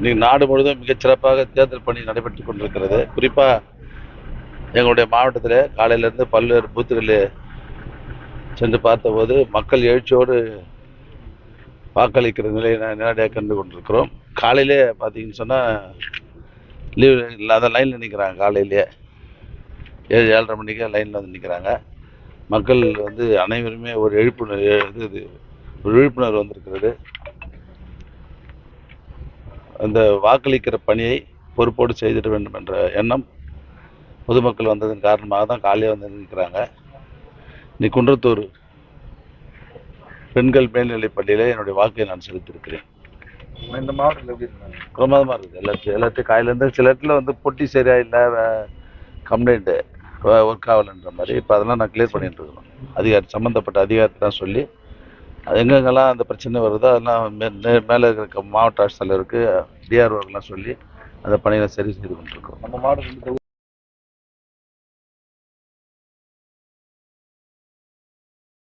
இன்னைக்கு நாடு முழுவதும் மிகச் சிறப்பாக தேர்தல் பணி நடைபெற்று கொண்டிருக்கிறது. குறிப்பாக எங்களுடைய மாவட்டத்தில் காலையிலேருந்து பல்வேறு பூத்துகளில் சென்று பார்த்தபோது மக்கள் எழுச்சியோடு வாக்களிக்கிற நிலையை நேரடியாக கண்டு கொண்டிருக்கிறோம். காலையிலே பார்த்தீங்கன்னு சொன்னால் லீவ் இல்லாத லைனில் நிற்கிறாங்க காலையிலேயே ஏழு ஏழரை மணிக்கு லைனில் வந்து நிற்கிறாங்க மக்கள் வந்து அனைவருமே ஒரு எழுப்புணர்வு இது ஒரு விழிப்புணர்வு வந்திருக்கிறது. அந்த வாக்களிக்கிற பணியை பொறுப்போடு செய்திட வேண்டும் என்ற எண்ணம் பொதுமக்கள் வந்ததன் காரணமாக தான் காலையே வந்து நிற்கிறாங்க இன்னைக்கு குன்றத்தூர் பெண்கள் மேல்நிலைப் பள்ளியிலே என்னுடைய வாக்கை நான் செலுத்தியிருக்கிறேன். இந்த மாவட்டத்தில் பிரமாதமாக இருக்குது. எல்லாத்தையும் எல்லாத்தையும் காலையிலேருந்து சில இடத்துல வந்து பொட்டி சரியா இல்லை கம்ப்ளைண்ட்டு ஒர்க் ஆகலைன்ற மாதிரி இப்போ அதெல்லாம் நான் கிளியர் பண்ணிட்டு இருக்கணும். அதிகாரி சம்மந்தப்பட்ட அதிகாரத்தை சொல்லி அது எங்கெங்கெல்லாம் அந்த பிரச்சனை வருதோ அதெல்லாம் மே- மே- மேலே இருக்கிற மாவட்ட ஆட்சித்தலைவருக்கு டிஆர்ஓக்கெல்லாம் சொல்லி அந்த பணிகளை சரி செய்து கொண்டிருக்கோம் நம்ம மாவட்டத்தில்